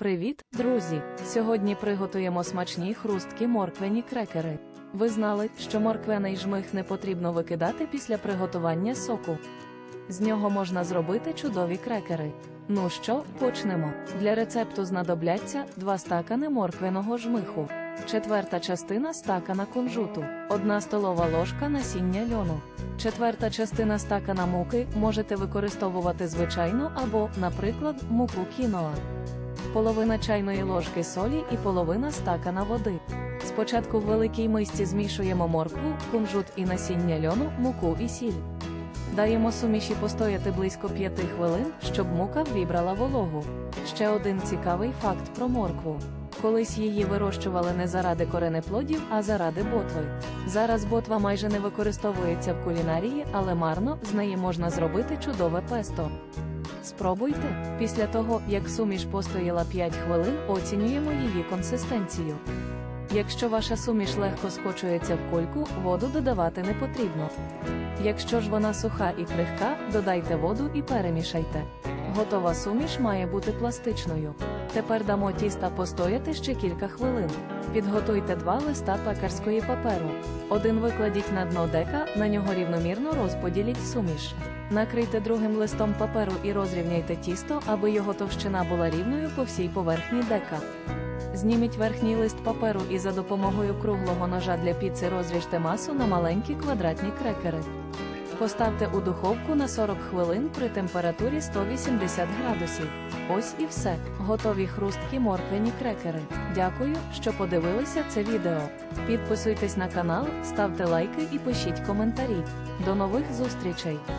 Привіт, друзі! Сьогодні приготуємо смачні хрусткі морквяні крекери. Ви знали, що морквяний жмих не потрібно викидати після приготування соку. З нього можна зробити чудові крекери. Ну що, почнемо. Для рецепту знадобляться 2 стакани морквяного жмиху, четверта частина стакана кунжуту, 1 столова ложка насіння льону, четверта частина стакана муки можете використовувати звичайну або, наприклад, муку кіноа половина чайної ложки солі і половина стакана води. Спочатку в великій мисці змішуємо моркву, кунжут і насіння льону, муку і сіль. Даємо суміші постояти близько 5 хвилин, щоб мука вібрала вологу. Ще один цікавий факт про моркву. Колись її вирощували не заради коренеплодів, а заради ботви. Зараз ботва майже не використовується в кулінарії, але марно з неї можна зробити чудове песто. Спробуйте. Після того, як суміш постояла 5 хвилин, оцінюємо її консистенцію. Якщо ваша суміш легко скочується в кульку, воду додавати не потрібно. Якщо ж вона суха і крихка, додайте воду і перемішайте. Готова суміш має бути пластичною. Тепер дамо тіста постояти ще кілька хвилин. Підготуйте два листа пекарської паперу. Один викладіть на дно дека, на нього рівномірно розподіліть суміш. Накрийте другим листом паперу і розрівняйте тісто, аби його товщина була рівною по всій поверхні дека. Зніміть верхній лист паперу і за допомогою круглого ножа для піци розріжте масу на маленькі квадратні крекери. Поставте у духовку на 40 хвилин при температурі 180 градусів. Ось і все. Готові хрусткі морквені крекери. Дякую, що подивилися це відео. Підписуйтесь на канал, ставте лайки і пишіть коментарі. До нових зустрічей!